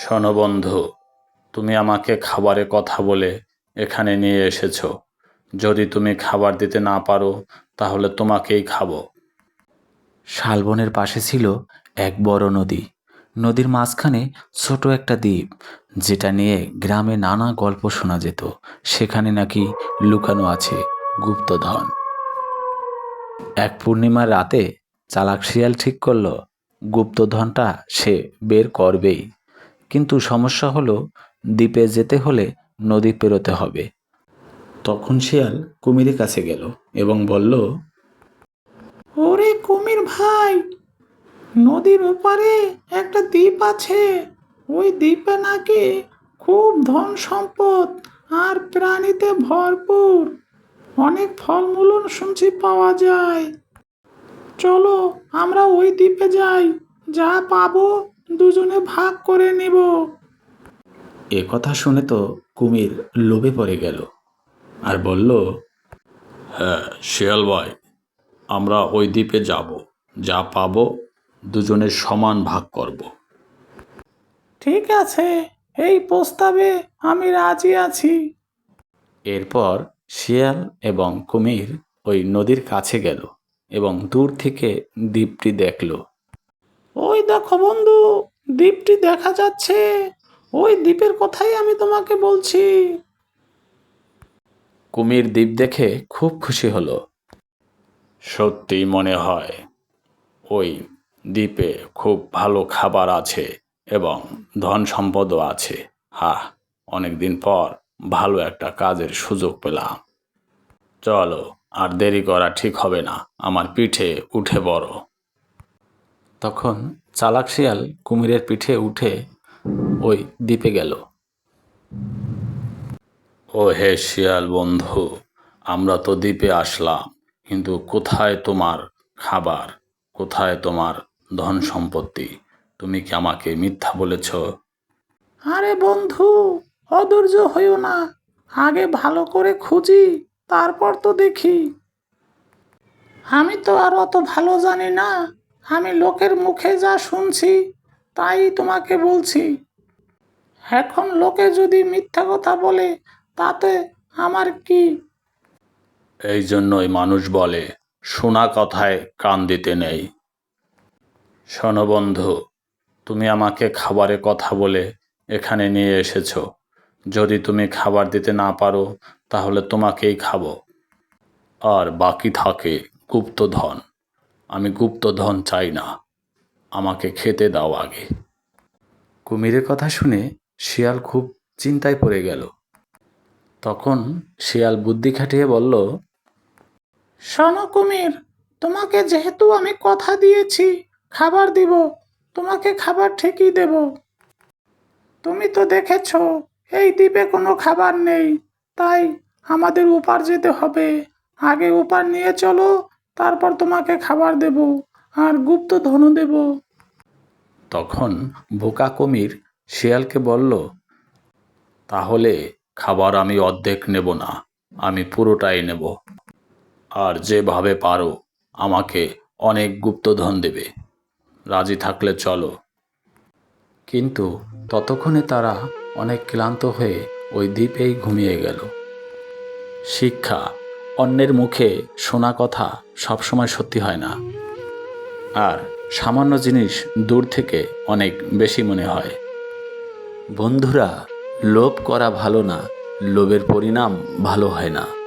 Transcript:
শোনো বন্ধু তুমি আমাকে খাবারের কথা বলে এখানে নিয়ে এসেছ। যদি তুমি খাবার দিতে না পারো, তাহলে তোমাকেই খাব। শালবনের পাশে ছিল এক বড় নদী। নদীর মাঝখানে ছোট একটা দ্বীপ, যেটা নিয়ে গ্রামে নানা গল্প শোনা যেত। সেখানে নাকি লুকানো আছে গুপ্তধন। এক পূর্ণিমার রাতে চালাক শিয়াল ঠিক করল, গুপ্তধনটা সে বের করবেই। কিন্তু সমস্যা হলো দ্বীপে যেতে হলে নদী পেরোতে হবে। তখন শিয়াল কুমিরের কাছে গেল এবং বলল, ওরে কুমির ভাই, নদীর ওপারে একটা দ্বীপ আছে। ওই দ্বীপে নাকি খুব ধন সম্পদ আর প্রাণীতে ভরপুর। অনেক ফলমূলন শুনছি পাওয়া যায়। চলো আমরা ওই দ্বীপে যাই, যা পাবো দুজনে ভাগ করে নেব। এ কথা শুনে তো কুমির লোভে পড়ে গেল আর বলল হ্যাঁ শিয়াল ভাই আমরা ওই দ্বীপে যাব যা পাবো দুজনের সমান ভাগ করব। ঠিক আছে এই প্রস্তাবে আমি রাজি আছি। এরপর শিয়াল এবং কুমির ওই নদীর কাছে গেল এবং দূর থেকে দ্বীপটি দেখল। ওই দেখো বন্ধু দ্বীপটি দেখা যাচ্ছে। ওই দ্বীপের কথাই আমি তোমাকে বলছি। কুমির দ্বীপ দেখে খুব খুশি হলো। সত্যি মনে হয় ওই দ্বীপে খুব ভালো খাবার আছে এবং ধন সম্পদও আছে। হা অনেক দিন পর ভালো একটা কাজের সুযোগ পেলাম। চলো আর দেরি করা ঠিক হবে না আমার পিঠে উঠে বড়। তখন চালাক শিয়াল কুমিরের পিঠে উঠে ওই দ্বীপে গেল। ও হে শিয়াল বন্ধু আমরা তো দ্বীপে আসলাম কিন্তু কোথায় তোমার খাবার? কোথায় তোমার ধন সম্পত্তি? তুমি কি আমাকে মিথ্যা বলেছ? আরে বন্ধু অধৈর্য হইও না। আগে ভালো করে খুঁজি তারপর তো দেখি। আমি তো আর অত ভালো জানি না। আমি লোকের মুখে যা শুনছি, তাই তোমাকে বলছি। এখন লোকে যদি মিথ্যা কথা বলে, তাতে আমার কি? এই জন্যই মানুষ বলে, শোনা কথায় কান দিতে নেই। শোনো বন্ধু, তুমি আমাকে খাবারে কথা বলে এখানে নিয়ে এসেছ। যদি তুমি খাবার দিতে না পারো, তাহলে তোমাকেই খাব। আর বাকি থাকে গুপ্তধন। আমি গুপ্তধন চাই না। আমাকে খেতে দাও আগে। কুমিরের কথা শুনে শিয়াল খুব চিন্তায় পড়ে গেল। তখন শিয়াল বুদ্ধি খাটিয়ে বলল, শোনো কুমির, তোমাকে যেহেতু আমি কথা দিয়েছি, খাবার দিব, তোমাকে খাবার ঠিকই দেব। তুমি তো দেখেছ, এই দ্বীপে কোনো খাবার নেই, তাই আমাদের উপার যেতে হবে। আগে উপার নিয়ে চলো তারপর তোমাকে খাবার দেব আর গুপ্ত ধন দেব। তখন বোকা কুমির শিয়ালকে বলল, তাহলে খাবার আমি অর্ধেক নেব না, আমি পুরোটাই নেব। আর যেভাবে পারো আমাকে অনেক গুপ্তধন দেবে। রাজি থাকলে চলো। কিন্তু ততক্ষণে তারা অনেক ক্লান্ত হয়ে ওই দ্বীপেই ঘুমিয়ে গেল। শিক্ষা অন্যের মুখে শোনা কথা সবসময় সত্যি হয় না। আর সামান্য জিনিস দূর থেকে অনেক বেশি মনে হয়। বন্ধুরা, লোভ করা ভালো না, লোভের পরিণাম ভালো হয় না।